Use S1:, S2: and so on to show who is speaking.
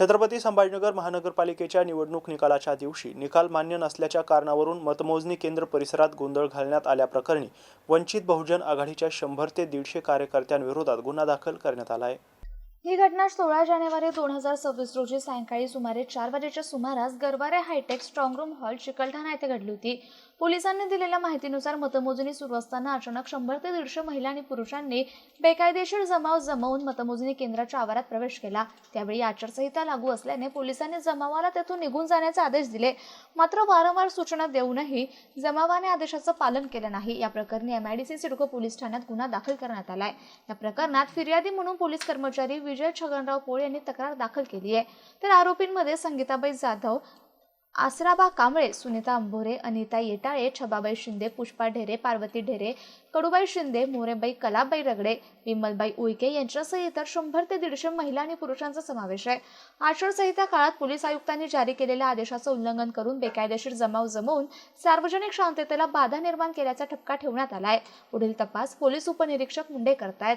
S1: छत्रपती संभाजीनगर महानगरपालिकेच्या निवडणूक निकालाच्या दिवशी निकाल मान्य नसल्याच्या कारणावरून मतमोजणी केंद्र परिसरात गोंधळ घालण्यात आल्याप्रकरणी वंचित बहुजन आघाडीच्या शंभर ते दीडशे कार्यकर्त्यांविरोधात गुन्हा दाखल करण्यात आला आहे.
S2: ही घटना सोळा जानेवारी दोन हजार सव्वीस रोजी सायंकाळी सुमारे चार वाजेच्या सुमारास Garware hitech strong room hall Chikalthana येथे घडली होती. पोलिसांनी दिलेल्या माहितीनुसार मतमोजणी सुरू असताना अचानक शंभर ते दीडशे महिला आणि पुरुषांनी बेकायदेशीर जमाव जमवून मतमोजणी केंद्राच्या आवारात प्रवेश केला. त्यावेळी आचारसंहिता लागू असल्याने पोलिसांनी जमावाला तेथून निघून जाण्याचे आदेश दिले. मात्र वारंवार सूचना देऊनही जमावाने आदेशाचं पालन केलं नाही. या प्रकरणी एमआयडीसी सिडको पोलीस ठाण्यात गुन्हा दाखल करण्यात आलाय. या प्रकरणात फिर्यादी म्हणून पोलीस कर्मचारी विजय छगनराव पोळे यांनी तक्रार दाखल केली आहे. तर आरोपींमध्ये संगीताबाई जाधव आसराबा कांबळे सुनीता अंभोरे अनिता येटाळे छबाबाई शिंदे पुष्पा ढेरे पार्वती ढेरे कडूबाई शिंदे मोरेबाई कलाबाई रगडे विमलबाई उईके यांच्यासह इतर शंभर ते दीडशे महिला आणि पुरुषांचा समावेश आहे. आचारसंहिता काळात पोलीस आयुक्तांनी जारी केलेल्या आदेशाचं उल्लंघन करून बेकायदेशीर जमाव जमवून सार्वजनिक शांततेला बाधा निर्माण केल्याचा ठपका ठेवण्यात आला आहे पुढील तपास पोलीस उपनिरीक्षक मुंडे करतायत.